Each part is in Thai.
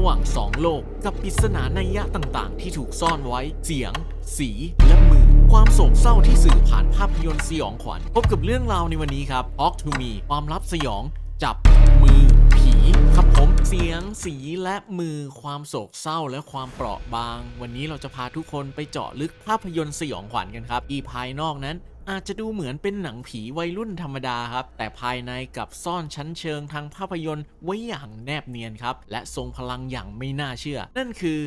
ระหว่างสองโลก กับปริศนาในยยะต่างๆ ที่ถูกซ่อนไว้ เสียง สี และมือ ความโศกเศร้าที่สื่อผ่านภาพยนตร์สยองขวัญ พบกับเรื่องราวในวันนี้ครับ Talk to Me ความลับสยอง จับ มือ ผีครับผม เสียง สีและมือ ความโศกเศร้าและความเปราะบาง วันนี้เราจะพาทุกคนไปเจาะลึกภาพยนตร์สยองขวัญกันครับ อีภายนอกนั้น อาจจะดูเหมือนเป็นหนังผีวัยรุ่นธรรมดาครับ แต่ภายในกับซ่อนชั้นเชิงทางภาพยนตร์ไว้อย่างแนบเนียนครับ และทรงพลังอย่างไม่น่าเชื่อ นั่นคือ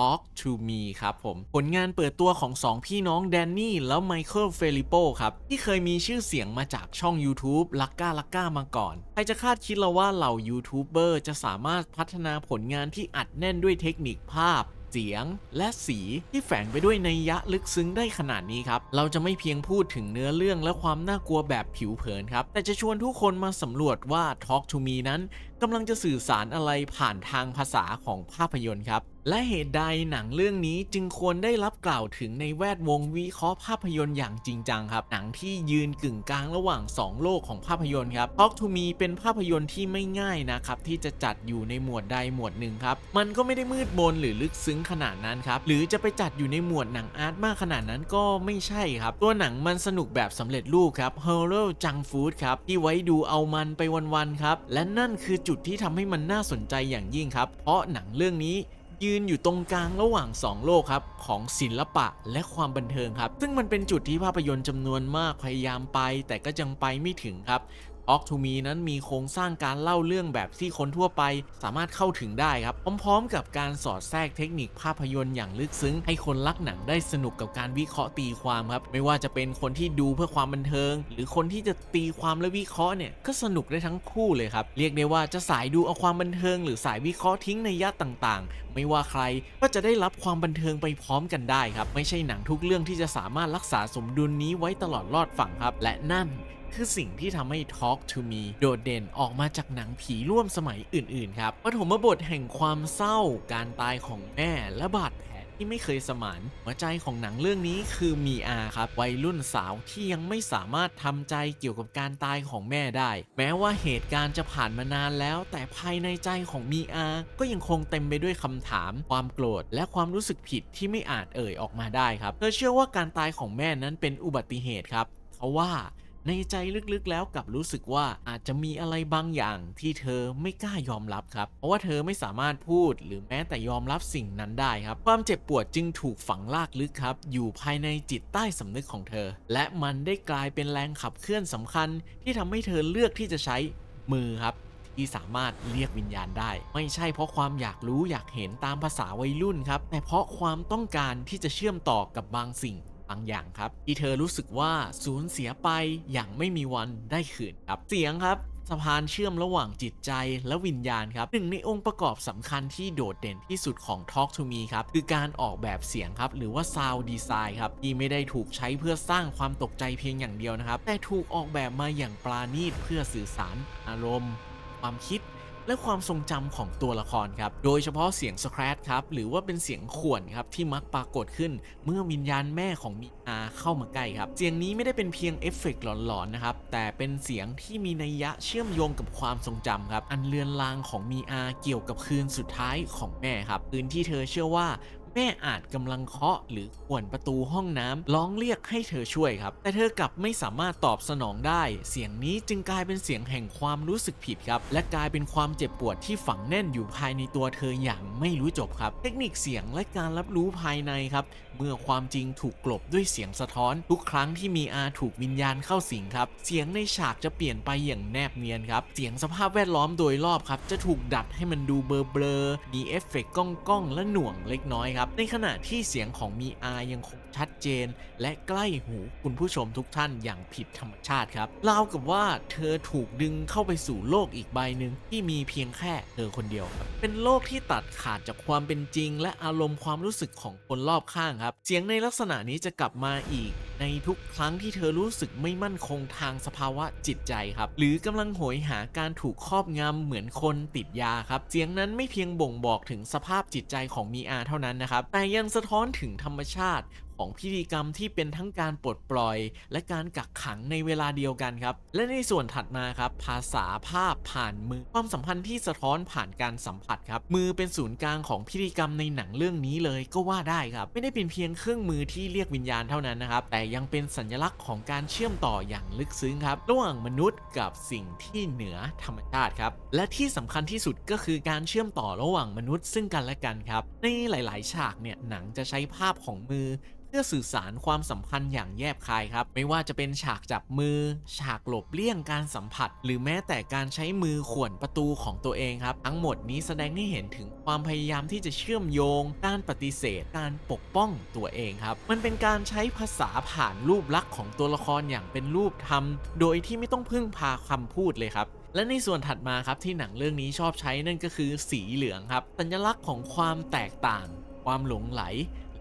Talk to Me ครับผม ผลงานเปิดตัวของ 2 พี่น้องแดนนี่แล้วไมเคิลเฟลิโปครับ ที่เคยมีชื่อเสียงมาจากช่อง YouTube ลักก้าลักก้ามาก่อน ใครจะคาดคิดแล้วว่าเหล่ายูทูบเบอร์จะสามารถพัฒนาผลงานที่อัดแน่นด้วยเทคนิคภาพ สียง และสีที่แฝงไปด้วยในยยะลึกซึ้งได้ขนาดนี้ครับ เราจะไม่เพียงพูดถึงเนื้อเรื่องและความน่ากลัวแบบผิวเผินครับ แต่จะชวนทุกคนมาสำรวจว่า Talk to Me นั้นกำลังจะสื่อสารอะไรผ่านทางภาษาของภาพยนตร์ครับ และเหตุใดหนังเรื่องนี้จึงควรได้รับกล่าวถึงในแวดวงวิเคราะห์ภาพยนตร์อย่างจริงจังครับ หนังที่ยืนกึ่งกลางระหว่าง 2 โลกของภาพยนตร์ครับ Talk to Me เป็นภาพยนตร์ที่ไม่ง่ายนะครับ ที่จะจัดอยู่ในหมวดใดหมวดหนึ่งครับ มันก็ไม่ได้มืดมนหรือลึกซึ้งขนาดนั้นครับ หรือจะไปจัดอยู่ในหมวดหนังอาร์ตมากขนาดนั้นก็ไม่ใช่ครับ ตัวหนังมันสนุกแบบสำเร็จรูปครับ Horror Junk Food ครับที่ไว้ดูเอามันไปวันๆครับและนั่นคือจุดที่ทำให้มันน่าสนใจอย่างยิ่งครับ เพราะหนังเรื่องนี้ ยืนอยู่ตรงกลางระหว่าง 2 โลกครับ ของศิลปะและความบันเทิงครับ ซึ่งมันเป็นจุดที่ภาพยนตร์จำนวนมากพยายามไป แต่ก็ยังไปไม่ถึงครับ Talk to Me นั้นมีโครงสร้างการเล่าเรื่องแบบที่คนทั่วไป สามารถเข้าถึงได้ครับ พร้อมๆ กับการสอดแทรกเทคนิคภาพยนตร์อย่างลึกซึ้ง ให้คนรักหนังได้สนุกกับการวิเคราะห์ตีความครับ ไม่ว่าจะเป็นคนที่ดูเพื่อความบันเทิง หรือคนที่จะตีความและวิเคราะห์เนี่ยก็สนุกได้ทั้งคู่เลยครับ เรียกได้ว่าจะสายดูเอาความบันเทิง หรือสายวิเคราะห์ทิ้งในยะต่างๆ ไม่ว่าใครก็จะได้รับความบันเทิงไปพร้อมกันได้ครับ ไม่ใช่หนังทุกเรื่องที่จะสามารถรักษาสมดุลนี้ไว้ตลอดรอดฝั่งครับ และนั่น คือสิ่งที่ทำให้ Talk to Me โดดเด่นออกมาจากหนังผีร่วมสมัยอื่นๆครับปฐมบทแห่งความเศร้า การตายของแม่และบาดแผลที่ไม่เคยสมานหัวใจของหนังเรื่องนี้คือมีอาครับวัยรุ่นสาวที่ยังไม่สามารถทำใจเกี่ยวกับการตายของแม่ได้ แม้ว่าเหตุการณ์จะผ่านมานานแล้ว แต่ภายในใจของมีอา ก็ยังคงเต็มไปด้วยคำถาม ความโกรธ และความรู้สึกผิดที่ไม่อาจเอ่ยออกมาได้ครับเธอเชื่อว่าการตายของแม่นั้นเป็นอุบัติเหตุครับเพราะว่า ในใจลึกๆแล้วกลับรู้สึกว่าอาจจะมีอะไรบางอย่างที่เธอไม่กล้ายอมรับครับ เพราะว่าเธอไม่สามารถพูดหรือแม้แต่ยอมรับสิ่งนั้นได้ครับ ความเจ็บปวดจึงถูกฝังลากลึกครับ อยู่ภายในจิตใต้สำนึกของเธอ และมันได้กลายเป็นแรงขับเคลื่อนสำคัญ ที่ทำให้เธอเลือกที่จะใช้มือครับที่สามารถเรียกวิญญาณได้ ไม่ใช่เพราะความอยากรู้อยากเห็นตามภาษาวัยรุ่นครับ แต่เพราะความต้องการที่จะเชื่อมต่อกับบางสิ่ง บางอย่างครับ ที่เธอรู้สึกว่าสูญเสียไปอย่างไม่มีวันได้คืนครับ เสียงครับสะพานเชื่อมระหว่างจิตใจและวิญญาณครับหนึ่งในองค์ประกอบสำคัญที่โดดเด่นที่สุดของ Talk to Me ครับ คือการออกแบบเสียงครับ หรือว่า Sound Design ครับ ที่ไม่ได้ถูกใช้เพื่อสร้างความตกใจเพียงอย่างเดียวนะครับ แต่ถูกออกแบบมาอย่างปราณีตเพื่อสื่อสารอารมณ์ ความคิด และความทรงจำของตัวละครครับ โดยเฉพาะเสียงสครัตครับ หรือว่าเป็นเสียงข่วนครับที่มักปรากฏขึ้น เมื่อวิญญาณแม่ของมีอาเข้ามาใกล้ครับ เสียงนี้ไม่ได้เป็นเพียงเอฟเฟกต์หลอนๆนะครับ แต่เป็นเสียงที่มีนัยยะเชื่อมโยงกับความทรงจำครับ อันเลือนลางของมีอาเกี่ยวกับคืนสุดท้ายของแม่ครับ คืนที่เธอเชื่อว่า แม่อาจกำลังเคาะหรือข่วนประตูห้องน้ำร้องเรียกให้เธอช่วยครับ แต่เธอกลับไม่สามารถตอบสนองได้ เสียงนี้จึงกลายเป็นเสียงแห่งความรู้สึกผิดครับ และกลายเป็นความเจ็บปวดที่ฝังแน่นอยู่ภายในตัวเธออย่างไม่รู้จบครับ เทคนิคเสียงและการรับรู้ภายในครับ เมื่อความจริงถูกกลบด้วยเสียงสะท้อน ทุกครั้งที่มีอาถูกวิญญาณเข้าสิงครับ เสียงในฉากจะเปลี่ยนไปอย่างแนบเนียนครับ เสียงสภาพแวดล้อมโดยรอบครับ จะถูกดัดให้มันดูเบลอๆมีเอฟเฟกต์ก้องๆและหน่วงเล็กน้อยครับในขณะที่เสียงของมีอายังคง ชัดเจน และใกล้หูคุณผู้ชมทุกท่านอย่างผิดธรรมชาติครับราวกับว่าเธอถูกดึงเข้าไปสู่โลกอีกใบหนึ่งที่มีเพียงแค่เธอคนเดียวครับเป็นโลกที่ตัดขาดจากความเป็นจริง และอารมณ์ความรู้สึกของคนรอบข้างครับ เสียงในลักษณะนี้จะกลับมาอีกในทุกครั้งที่เธอรู้สึกไม่มั่นคงทางสภาวะจิตใจครับ หรือกำลังโหยหาการถูกครอบงำเหมือนคนติดยาครับ เสียงนั้นไม่เพียงบ่งบอกถึงสภาพจิตใจของมีอาเท่านั้นนะครับ แต่ยังสะท้อนถึงธรรมชาติ ของพิธีกรรมที่เป็นทั้งการปลดปล่อย และการกักขังในเวลาเดียวกันครับ และในส่วนถัดมาครับ ภาษาภาพผ่านมือ ความสัมพันธ์ที่สะท้อนผ่านการสัมผัสครับ มือเป็นศูนย์กลางของพิธีกรรมในหนังเรื่องนี้เลยก็ว่าได้ครับ ไม่ได้เป็นเพียงเครื่องมือที่เรียกวิญญาณเท่านั้นนะครับ แต่ยังเป็นสัญลักษณ์ของการเชื่อมต่ออย่างลึกซึ้งครับระหว่างมนุษย์กับสิ่งที่เหนือธรรมชาติครับ และที่สำคัญที่สุดก็คือการเชื่อมต่อระหว่างมนุษย์ซึ่งกันและกันครับ ในหลาย ๆ ฉากเนี่ยหนังจะใช้ภาพของมือ พื่อสื่อสารความสัมพันธ์อย่างแยบคายครับ ไม่ว่าจะเป็นฉากจับมือ ฉากหลบเลี่ยงการสัมผัส หรือแม้แต่การใช้มือข่วนประตูของตัวเองครับ ทั้งหมดนี้แสดงให้เห็นถึงความพยายามที่จะเชื่อมโยง การปฏิเสธ การปกป้องตัวเองครับ มันเป็นการใช้ภาษาผ่านรูปลักษณ์ของตัวละครอย่างเป็นรูปธรรม โดยที่ไม่ต้องพึ่งพาคำพูดเลยครับและในส่วนถัดมาครับที่หนังเรื่องนี้ชอบใช้นั่นก็คือสีเหลืองครับสัญลักษณ์ของความแตกต่าง ความหลงไหล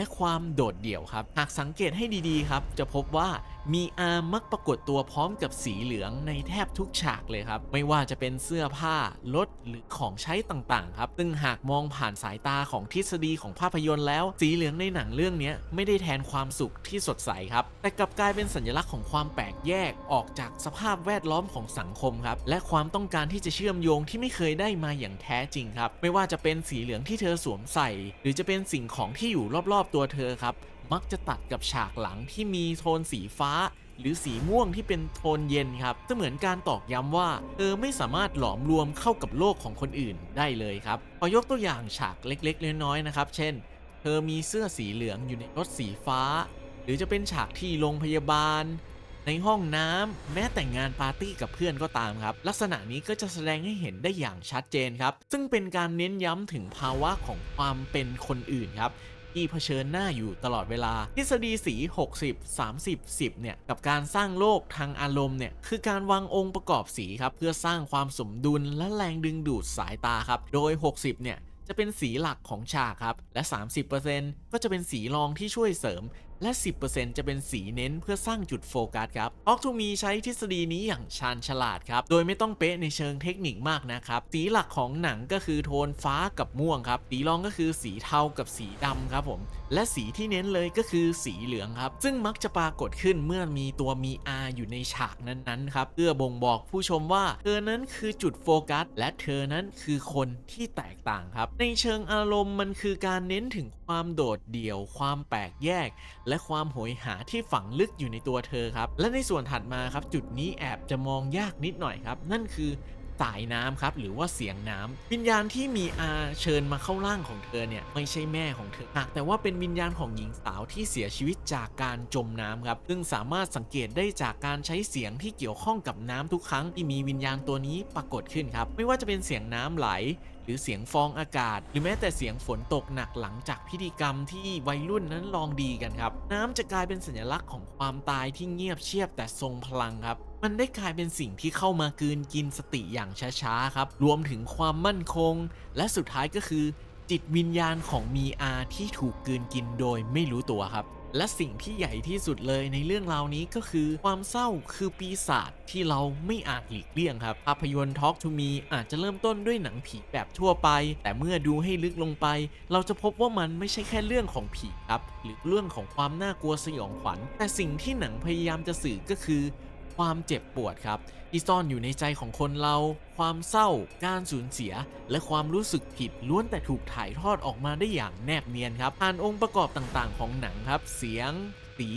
และความโดดเดี่ยวครับ หากสังเกตให้ดีๆครับ จะพบว่ามีอาร์มมักปรากฏตัวพร้อมกับสีเหลืองในแทบทุกฉากเลยครับ ไม่ว่าจะเป็นเสื้อผ้ารถหรือของใช้ต่างๆ ครับ ซึ่งหากมองผ่านสายตาของทฤษฎีของภาพยนตร์แล้ว สีเหลืองในหนังเรื่องนี้ไม่ได้แทนความสุขที่สดใสครับ แต่กลับกลายเป็นสัญลักษณ์ของความแปลกแยกออกจากสภาพแวดล้อมของสังคมครับ และความต้องการที่จะเชื่อมโยงที่ไม่เคยได้มาอย่างแท้จริงครับ ไม่ว่าจะเป็นสีเหลืองที่เธอสวมใส่ หรือจะเป็นสิ่งของที่อยู่รอบๆตัวเธอครับ มักจะตัดกับฉากหลังที่มีโทนสีฟ้า หรือสีม่วงที่เป็นโทนเย็นครับจะเหมือนการตอกย้ำว่า เธอไม่สามารถหลอมรวมเข้ากับโลกของคนอื่นได้เลยครับขอยกตัวอย่างฉากเล็กๆน้อยๆนะครับ เช่น เธอมีเสื้อสีเหลืองอยู่ในรถสีฟ้า หรือจะเป็นฉากที่โรงพยาบาลในห้องน้ำแม้แต่งงานปาร์ตี้กับเพื่อนก็ตามครับ ลักษณะนี้ก็จะแสดงให้เห็นได้อย่างชัดเจนครับ ซึ่งเป็นการเน้นย้ำถึงภาวะของความเป็นคนอื่นครับ ที่เผชิญหน้าอยู่ตลอดเวลา ทฤษฎีสี 60 30 10 เนี่ย กับการสร้างโลกทางอารมณ์เนี่ยคือการวางองค์ประกอบสีครับเพื่อสร้างความสมดุลและแรงดึงดูดสายตาครับโดย 60 เนี่ยจะเป็นสีหลักของฉากครับ และ 30%ก็จะเป็นสีรองที่ช่วยเสริม และ 10%จะเป็นสีเน้นเพื่อสร้างจุดโฟกัสครับออกทูมีใช้ทฤษฎีนี้อย่างชาญฉลาดครับโดยไม่ต้องเป๊ะในเชิงเทคนิคมากนะครับสีหลักของหนังก็คือโทนฟ้ากับม่วงครับสีรองก็คือสีเทากับสีดำครับผมและสีที่เน้นเลยก็คือสีเหลืองครับ ซึ่งมักจะปรากฏขึ้นเมื่อมีตัวมี R อยู่ในฉากนั้นๆครับเพื่อบ่งบอกผู้ชมว่า เธอนั้นคือจุดโฟกัส และเธอนั้นคือคนที่แตกต่างครับ ในเชิงอารมณ์มันคือการเน้นถึงความโดดเดี่ยวความแปลกแยกและความโหยหาที่ฝังลึกอยู่ในตัวเธอครับ และในส่วนถัดมาครับจุดนี้แอบจะมองยากนิดหน่อยครับ นั่นคือ สายน้ำครับหรือว่าเสียงน้ำวิญญาณที่มีอาเชิญมาเข้าร่างของเธอเนี่ยไม่ใช่แม่ของเธอหากแต่ว่าเป็นวิญญาณของหญิงสาวที่เสียชีวิตจากการจมน้ำครับซึ่งสามารถสังเกตได้จากการใช้เสียงที่เกี่ยวข้องกับน้ำทุกครั้งที่มีวิญญาณตัวนี้ปรากฏขึ้นครับ ไม่ว่าจะเป็นเสียงน้ำไหลหรือเสียงฟองอากาศ หรือแม้แต่เสียงฝนตกหนักหลังจากพิธีกรรมที่วัยรุ่นนั้นลองดีกันครับ น้ำจะกลายเป็นสัญลักษณ์ของความตายที่เงียบเชียบแต่ทรงพลังครับ มันได้กลายเป็นสิ่งที่เข้ามากลืนกินสติอย่างช้าๆครับ รวมถึงความมั่นคง และสุดท้ายก็คือ จิตวิญญาณของมีอาที่ถูกกลืนกินโดยไม่รู้ตัวครับ และสิ่งที่ใหญ่ที่สุดเลยในเรื่องราวนี้ก็คือ ความเศร้าคือปีศาจที่เราไม่อาจหลีกเลี่ยงครับภาพยนตร์ Talk to Me อาจจะเริ่มต้นด้วยหนังผีแบบทั่วไป แต่เมื่อดูให้ลึกลงไป เราจะพบว่ามันไม่ใช่แค่เรื่องของผีครับ หรือเรื่องของความน่ากลัวสยองขวัญ แต่สิ่งที่หนังพยายามจะสื่อก็คือ ความเจ็บปวดครับที่ซ่อนอยู่ในใจของคนเรา ความเศร้า การสูญเสีย และความรู้สึกผิดล้วนแต่ถูกถ่ายทอดออกมาได้อย่างแนบเนียนครับผ่านองค์ประกอบต่างๆ ของหนังครับ เสียง สี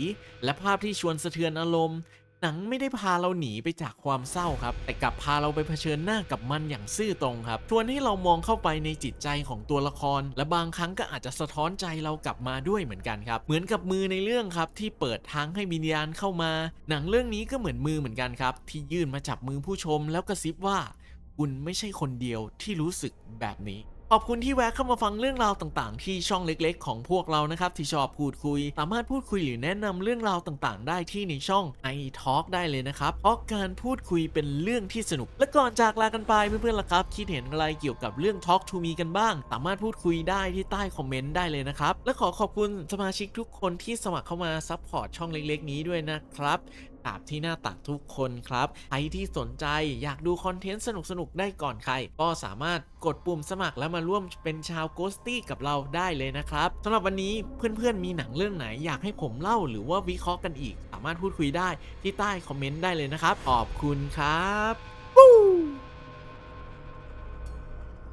และภาพที่ชวนสะเทือนอารมณ์ หนังไม่ได้พาเราหนีไปจากความเศร้าครับ แต่กลับพาเราไปเผชิญหน้ากับมันอย่างซื่อตรงครับชวนให้เรามองเข้าไปในจิตใจของตัวละคร และบางครั้งก็อาจจะสะท้อนใจเรากลับมาด้วยเหมือนกันครับ เหมือนกับมือในเรื่องครับที่เปิดทางให้วิญญาณเข้ามา หนังเรื่องนี้ก็เหมือนมือเหมือนกันครับที่ยื่นมาจับมือผู้ชมแล้วกระซิบว่า คุณไม่ใช่คนเดียวที่รู้สึกแบบนี้ ขอบคุณที่แวะเข้ามาฟังเรื่องราวต่างๆ ที่ช่องเล็กๆ ของพวกเรานะครับ ที่ชอบพูดคุย สามารถพูดคุยหรือแนะนำเรื่องราวต่างๆ ได้ที่ในช่อง i Talk ได้เลยนะครับเพราะการพูดคุยเป็นเรื่องที่สนุก และก่อนจากลากันไปเพื่อนๆล่ะครับ คิดเห็นอะไรเกี่ยวกับเรื่อง Talk to me กันบ้าง สามารถพูดคุยได้ที่ใต้คอมเมนต์ได้เลยนะครับและขอขอบคุณสมาชิกทุกคนที่สมัครเข้ามาซัพพอร์ตช่องเล็ก ๆ นี้ด้วยนะครับ กราบที่หน้าตักทุกคนครับ ใครที่สนใจอยากดูคอนเทนต์สนุกๆ ได้ก่อนใคร ก็สามารถกดปุ่มสมัครแล้วมาร่วมเป็นชาวโกสตี้กับเราได้เลยนะครับสำหรับวันนี้เพื่อนๆมีหนังเรื่องไหนอยากให้ผมเล่าหรือว่าวิเคราะห์กันอีก สามารถพูดคุยได้ที่ใต้คอมเมนต์ได้เลยนะครับ ขอบคุณครับ